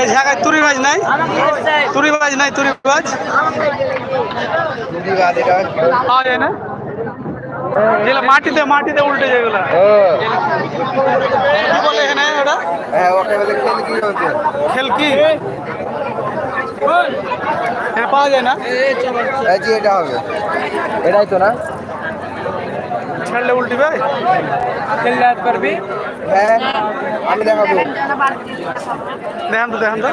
এই জায়গায় তুরি নাই? তুরি নাই তুরি পাওয়া যায় না? যেগুলো মাটিতে মাটিতে উল্টে যেগুলো কি বলে এখানে ওটা? হ্যাঁ খেলকি হ্যাঁ পাওয়া যায় না? এটা হবে। এটাই তো না? ছাড়লে উল্টিবে খেললে পারবি হ্যাঁ আমি দেখাবো দেখান তো দেখান তো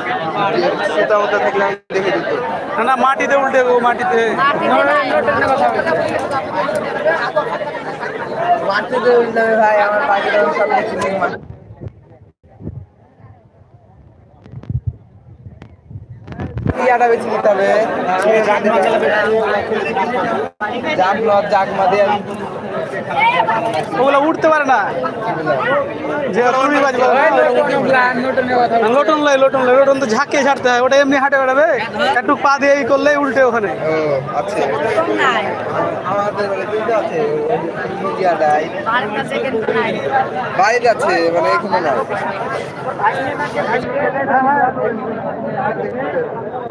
সুতা মতো থাকলে আমি দেখে দিত না না মাটিতে উল্টে গো মাটিতে মাটিতে উঠলে ভাই আমার পাখিটা সব দেখছি ইয়াটা বেশি দিতে হবে। জাগ লজ জাগ ওগুলো উঠতে পারে না। যে লোটন লাই লোটন লাই লোটন তো ঝাঁকে ছাড়তে হয় ওটা এমনি হাঁটে বেড়াবে। একটু পা দিয়ে এই করলেই উল্টে ওখানে। মিডিয়াটাই বাড়িতে আছে মানে এখানে না।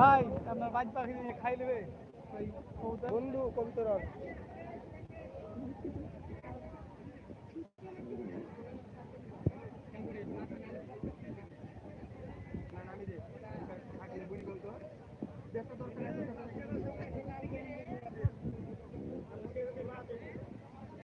ভাই আপনার বাজ পাখি খাই নেবে বন্ধু কবুতর